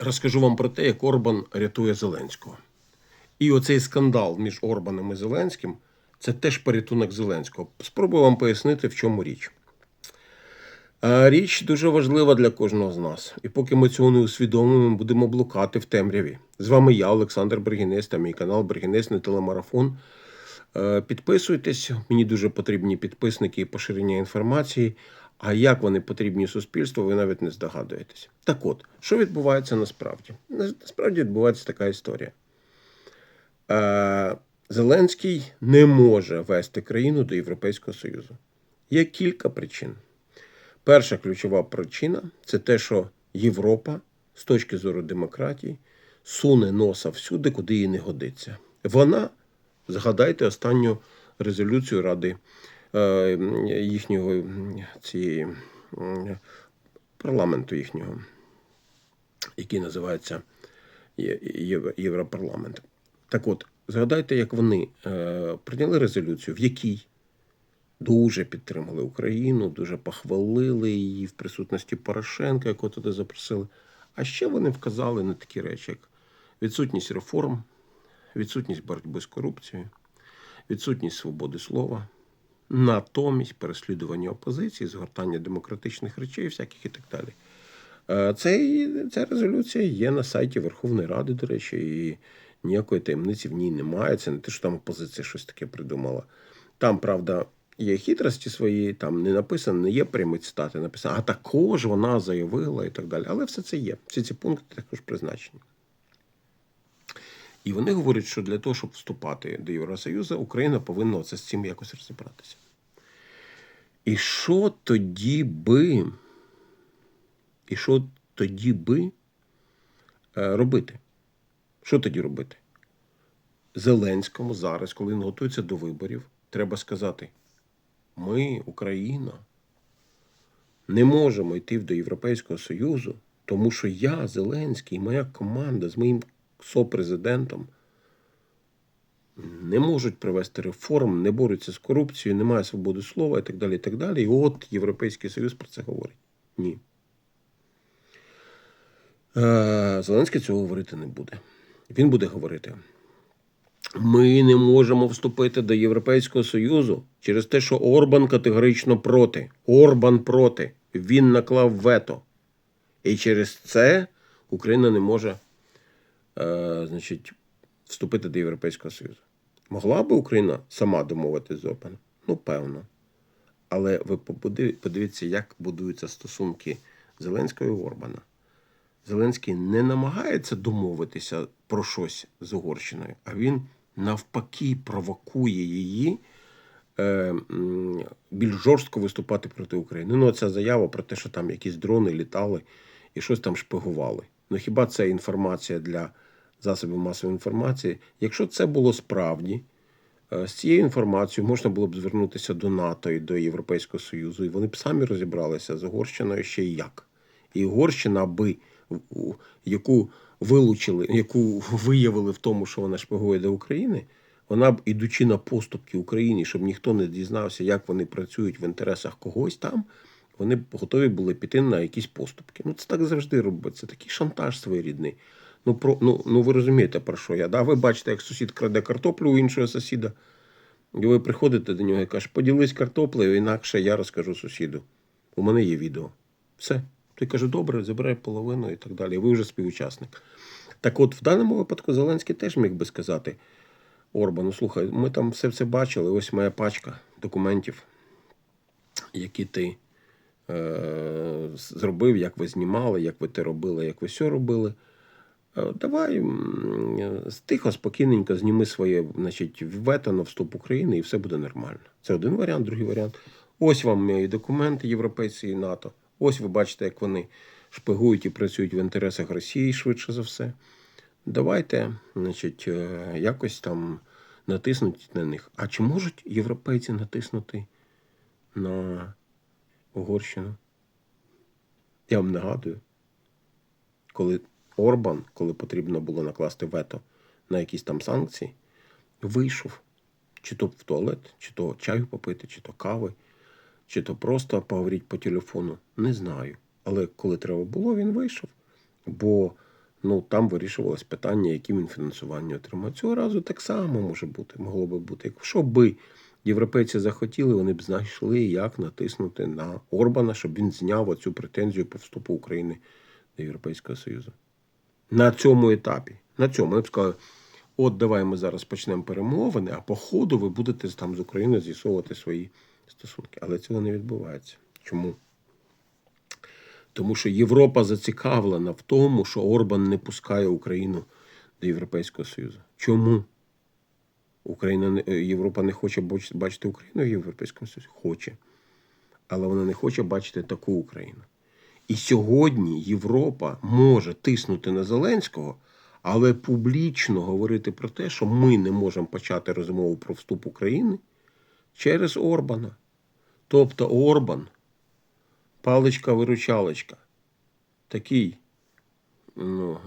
Розкажу вам про те, як Орбан рятує Зеленського. І оцей скандал між Орбаном і Зеленським це теж порятунок Зеленського. Спробую вам пояснити, в чому річ. Е, Річ дуже важлива для кожного з нас. І поки ми цього не усвідомимо, будемо блукати в темряві. З вами я, Олександр Бергінець, та мій канал Бергінець на телемарафон. Е, Підписуйтесь, мені дуже потрібні підписники і поширення інформації. А як вони потрібні суспільству, ви навіть не здогадуєтесь. Так от, що відбувається насправді? Насправді відбувається така історія. Е, Зеленський не може вести країну до Європейського Союзу. Є кілька причин. Перша ключова причина це те, що Європа з точки зору демократії суне носа всюди, куди їй не годиться. Вона, згадайте останню резолюцію Ради їхнього цієї парламенту їхнього, який називається Європарламент. Так от, згадайте, як вони е, прийняли резолюцію, в якій дуже підтримали Україну, дуже похвалили її в присутності Порошенка, якого туди запросили. А ще вони вказали на такі речі, як відсутність реформ, відсутність боротьби з корупцією, відсутність свободи слова, натомість переслідування опозиції, згортання демократичних речей, всяких і так далі. Е, Цей, ця резолюція є на сайті Верховної Ради, до речі, і ніякої таємниці в ній немає. Це не те, що там опозиція щось таке придумала. Там, правда, є хитрості свої, там не написано, не є прямі цитати, написано, а також вона заявила і так далі. Але все це є. Всі ці пункти також призначені. І вони говорять, що для того, щоб вступати до Євросоюзу, Україна повинна це з цим якось розібратися. І що тоді би, і що тоді би е, робити? Що тоді робити? Зеленському зараз, коли він готується до виборів, треба сказати: ми, Україна, не можемо йти до Європейського Союзу, тому що я, Зеленський, і моя команда з моїм сопрезидентом не можуть провести реформ, не борються з корупцією, немає свободи слова і так далі. І так далі. І от Європейський Союз про це говорить. Ні. Е, Зеленський цього говорити не буде. Він буде говорити. Ми не можемо вступити до Європейського Союзу через те, що Орбан категорично проти. Орбан проти. Він наклав вето. І через це Україна не може е, значить, вступити до Європейського Союзу. Могла би Україна сама домовитися з Орбаном? Ну, певно. Але ви подивіться, як будуються стосунки Зеленського і Орбана. Зеленський не намагається домовитися про щось з Угорщиною, а він навпаки провокує її е, більш жорстко виступати проти України. Ну, ця заява про те, що там якісь дрони літали і щось там шпигували. Ну хіба це інформація для засобів масової інформації? Якщо це було справді, е, з цією інформацією можна було б звернутися до НАТО і до Європейського Союзу, і вони б самі розібралися з Угорщиною ще й як. І Угорщина би, яку вилучили, яку виявили в тому, що вона шпигує до України, вона б, ідучи на поступки Україні, щоб ніхто не дізнався, як вони працюють в інтересах когось там, вони б готові були піти на якісь поступки. Ну, це так завжди робиться. Такий шантаж своєрідний. Ну, про, ну, ну ви розумієте, про що я. Да? Ви бачите, як сусід краде картоплю у іншого сусіда. І ви приходите до нього і кажете, поділись картоплею, інакше я розкажу сусіду. У мене є відео. Все. Той каже, добре, забирай половину і так далі. Ви вже співучасник. Так от, в даному випадку Зеленський теж міг би сказати Орбану, слухай, ми там все це бачили, ось моя пачка документів, які ти е, зробив, як ви знімали, як ви те робили, як ви все робили. Е, Давай тихо, спокійненько зніми своє значить, вето на вступ України і все буде нормально. Це один варіант, другий варіант. Ось вам мої документи європейці і НАТО. Ось ви бачите, як вони шпигують і працюють в інтересах Росії швидше за все. Давайте, значить, е, якось там натиснуть на них. А чи можуть європейці натиснути на Угорщину? Я вам нагадую, коли Орбан, коли потрібно було накласти вето на якісь там санкції, вийшов чи то в туалет, чи то чаю попити, чи то кави, чи то просто поговорити по телефону. Не знаю. Але коли треба було, він вийшов. Бо Ну, там вирішувалось питання, яким він фінансування отримає. Цього разу так само може бути, могло би бути. Якщо би європейці захотіли, вони б знайшли, як натиснути на Орбана, щоб він зняв оцю претензію по вступу України до Європейського Союзу. На цьому етапі. На цьому я б сказав, от давай ми зараз почнемо перемовини, а по ходу ви будете там з Україною з'ясовувати свої стосунки. Але цього не відбувається. Чому? Тому що Європа зацікавлена в тому, що Орбан не пускає Україну до Європейського Союзу. Чому? Україна е, Європа не хоче бачити Україну в Європейському Союзі? Хоче. Але вона не хоче бачити таку Україну. І сьогодні Європа може тиснути на Зеленського, але публічно говорити про те, що ми не можемо почати розмову про вступ України через Орбана. Тобто Орбан, паличка-виручалочка, такий ну,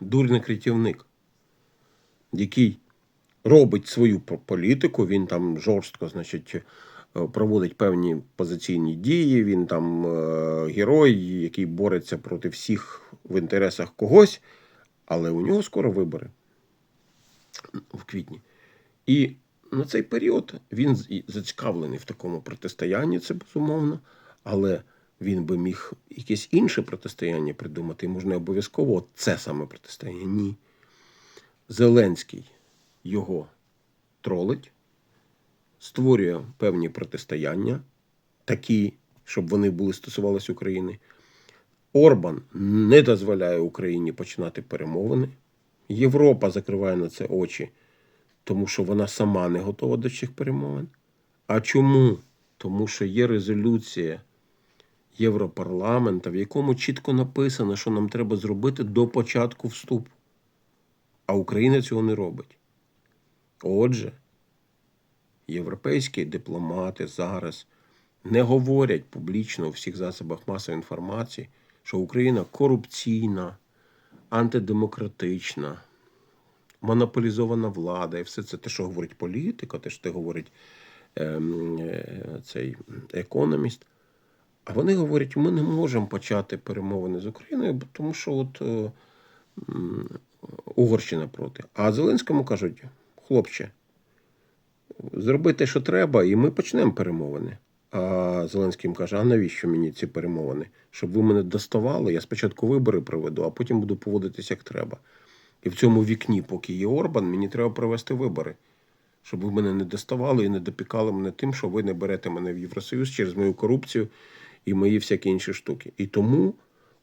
дурник-рятівник, який робить свою політику, він там жорстко, значить, проводить певні позиційні дії. Він там е, герой, який бореться проти всіх в інтересах когось, але у нього скоро вибори в квітні. І на цей період він зацікавлений в такому протистоянні, це безумовно, але він би міг якесь інше протистояння придумати, і можна обов'язково це саме протистояння. Ні. Зеленський його тролить, створює певні протистояння, такі, щоб вони були стосувалися України. Орбан не дозволяє Україні починати перемовини. Європа закриває на це очі, тому що вона сама не готова до цих перемовин. А чому? Тому що є резолюція Європарламента, в якому чітко написано, що нам треба зробити до початку вступу. А Україна цього не робить. Отже, європейські дипломати зараз не говорять публічно у всіх засобах масової інформації, що Україна корупційна, антидемократична, монополізована влада, і все це те, що говорить політика, те, що те говорить ем, е, цей економіст. А вони говорять, ми не можемо почати перемовини з Україною, тому що от е, Угорщина проти. А Зеленському кажуть, хлопче, зроби те, що треба, і ми почнемо перемовини. А Зеленський їм каже: а навіщо мені ці перемовини? Щоб ви мене доставали, я спочатку вибори проведу, а потім буду поводитися як треба. І в цьому вікні, поки є Орбан, мені треба провести вибори, щоб ви мене не доставали і не допікали мене тим, що ви не берете мене в Євросоюз через мою корупцію і мої всякі інші штуки. І тому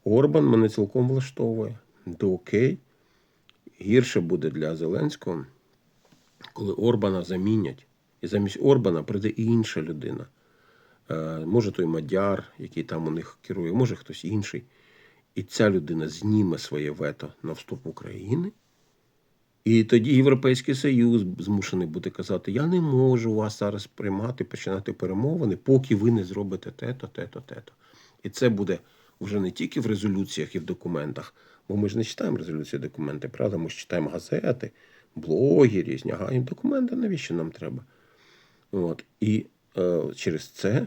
Орбан мене цілком влаштовує. То окей, гірше буде для Зеленського, коли Орбана замінять. І замість Орбана прийде і інша людина. Е, Може той Мадяр, який там у них керує, може хтось інший. І ця людина зніме своє вето на вступ України. І тоді Європейський Союз змушений буде казати: я не можу вас зараз приймати, починати перемовини, поки ви не зробите те-то, те-то, те-то. І це буде вже не тільки в резолюціях і в документах, бо ми ж не читаємо резолюції документи, правда? Ми ж читаємо газети, блоги різні, а їм документи навіщо нам треба? От. І е, через це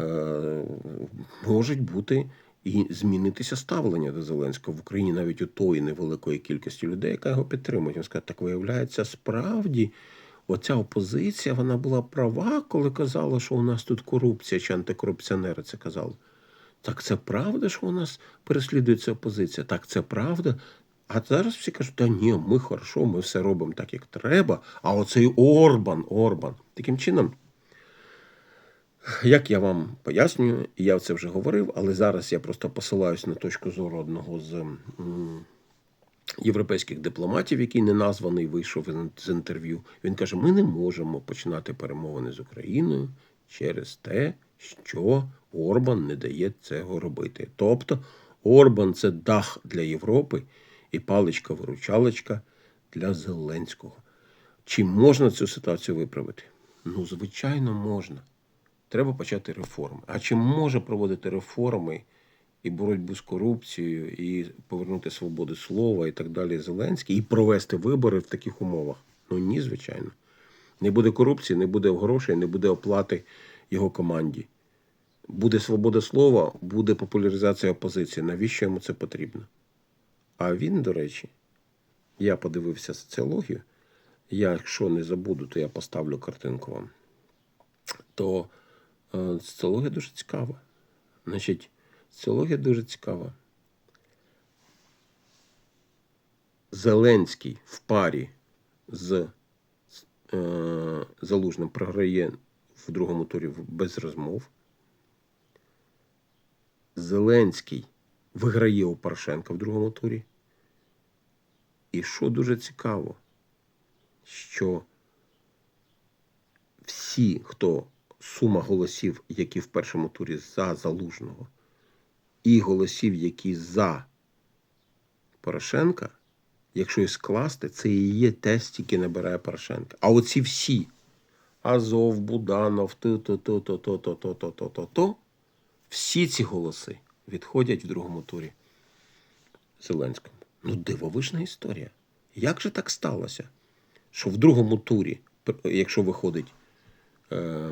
е, можуть бути і змінитися ставлення до Зеленського в Україні навіть у тої невеликої кількості людей, яка його підтримує. Він скаже, так виявляється, справді оця опозиція вона була права, коли казала, що у нас тут корупція, чи антикорупціонери це казали. Так це правда, що у нас переслідується опозиція? Так, це правда. А зараз всі кажуть, та ні, ми хорошо, ми все робимо так, як треба. А оцей Орбан, Орбан. Таким чином, як я вам пояснюю, я це вже говорив, але зараз я просто посилаюсь на точку зору одного з європейських дипломатів, який не названий, вийшов з інтерв'ю. Він каже: ми не можемо починати перемовини з Україною через те, що Орбан не дає цього робити. Тобто Орбан це дах для Європи і паличка-виручалочка для Зеленського. Чи можна цю ситуацію виправити? Ну, звичайно, можна. Треба почати реформи. А чи може проводити реформи і боротьбу з корупцією, і повернути свободу слова і так далі Зеленський, і провести вибори в таких умовах? Ну ні, звичайно. Не буде корупції, не буде грошей, не буде оплати його команді. Буде свобода слова, буде популяризація опозиції. Навіщо йому це потрібно? А він, до речі, я подивився соціологію. Я, якщо не забуду, то я поставлю картинку вам. То е, соціологія дуже цікава. Значить, соціологія дуже цікава. Зеленський в парі з е, Залужним програє в другому турі без розмов. Зеленський виграє у Порошенка в другому турі. І що дуже цікаво, що всі, хто сума голосів, які в першому турі за Залужного, і голосів, які за Порошенка, якщо їх скласти, це і є те, стільки набирає Порошенка. А оці всі Азов, Буданов, то, то, то, то, то, то, то, то, то, то, то, всі ці голоси відходять в другому турі Зеленському. Ну, дивовижна історія. Як же так сталося, що в другому турі, якщо виходить е,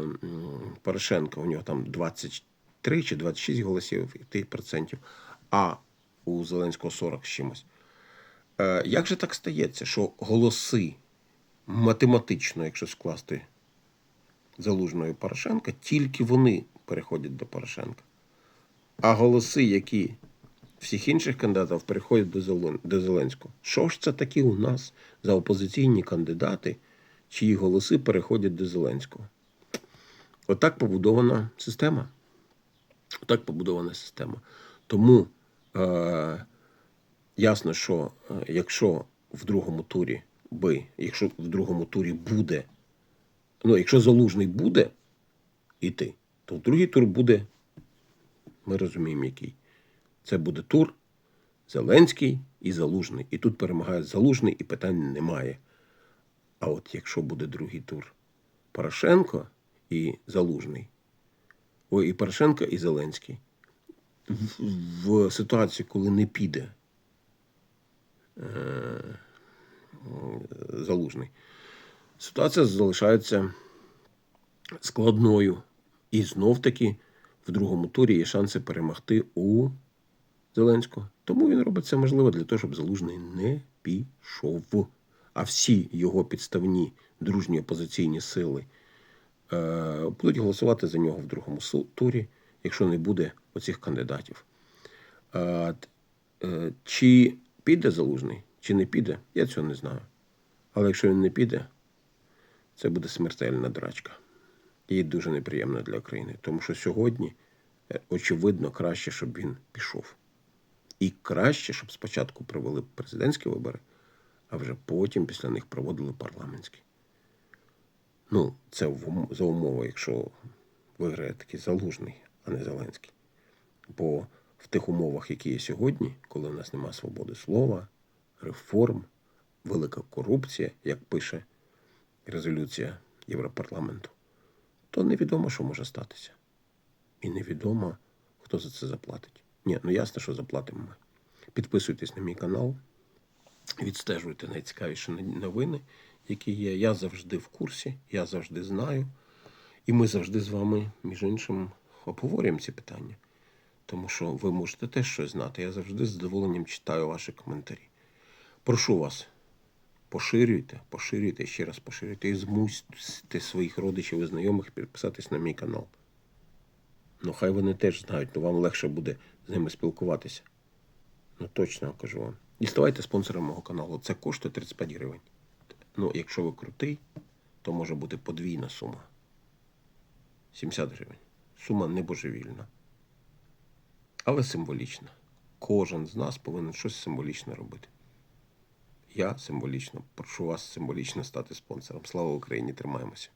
Порошенко, у нього там 23 чи 26 голосів тих процентів, а у Зеленського 40 з чимось. Е, як же так стається, що голоси математично, якщо скласти Залужного і Порошенка, тільки вони переходять до Порошенка. А голоси, які всіх інших кандидатів переходять до Зеленського. Що ж це такі у нас за опозиційні кандидати, чиї голоси переходять до Зеленського? Отак побудована система. Отак побудована система. Тому е, ясно, що е, якщо в другому турі би, якщо в другому турі буде, ну, якщо залужний буде йти, то в другий тур буде, ми розуміємо, який. Це буде тур Зеленський і Залужний. І тут перемагає Залужний, і питань немає. А от якщо буде другий тур Порошенко і Залужний, ой, і Порошенко і Зеленський, в, в ситуації, коли не піде е, Залужний, ситуація залишається складною. І знов таки в другому турі є шанси перемогти у Зеленського. Тому він робить це можливо для того, щоб Залужний не пішов. А всі його підставні дружні опозиційні сили е, будуть голосувати за нього в другому турі, якщо не буде оцих кандидатів. Е, е, чи піде Залужний, чи не піде, я цього не знаю. Але якщо він не піде, це буде смертельна драчка. І дуже неприємно для країни. Тому що сьогодні, е, очевидно, краще, щоб він пішов. І краще, щоб спочатку провели президентські вибори, а вже потім після них проводили парламентські. Ну, це за умови, якщо виграє такий залужний, а не Зеленський. Бо в тих умовах, які є сьогодні, коли в нас немає свободи слова, реформ, велика корупція, як пише резолюція Європарламенту, то невідомо, що може статися. І невідомо, хто за це заплатить. Ні, ну ясно, що заплатимо ми. Підписуйтесь на мій канал, відстежуйте найцікавіші новини, які є. Я завжди в курсі, я завжди знаю. І ми завжди з вами, між іншим, обговорюємо ці питання. Тому що ви можете теж щось знати. Я завжди з задоволенням читаю ваші коментарі. Прошу вас, поширюйте, поширюйте, ще раз поширюйте і змусьте своїх родичів і знайомих підписатись на мій канал. Ну, хай вони теж знають, то вам легше буде з ними спілкуватися. Ну, точно кажу вам. І ставайте спонсором мого каналу. Це коштує 35 гривень. Ну, якщо ви крутий, то може бути подвійна сума. 70 гривень. Сума не божевільна. Але символічна. Кожен з нас повинен щось символічне робити. Я символічно прошу вас символічно стати спонсором. Слава Україні! Тримаємося!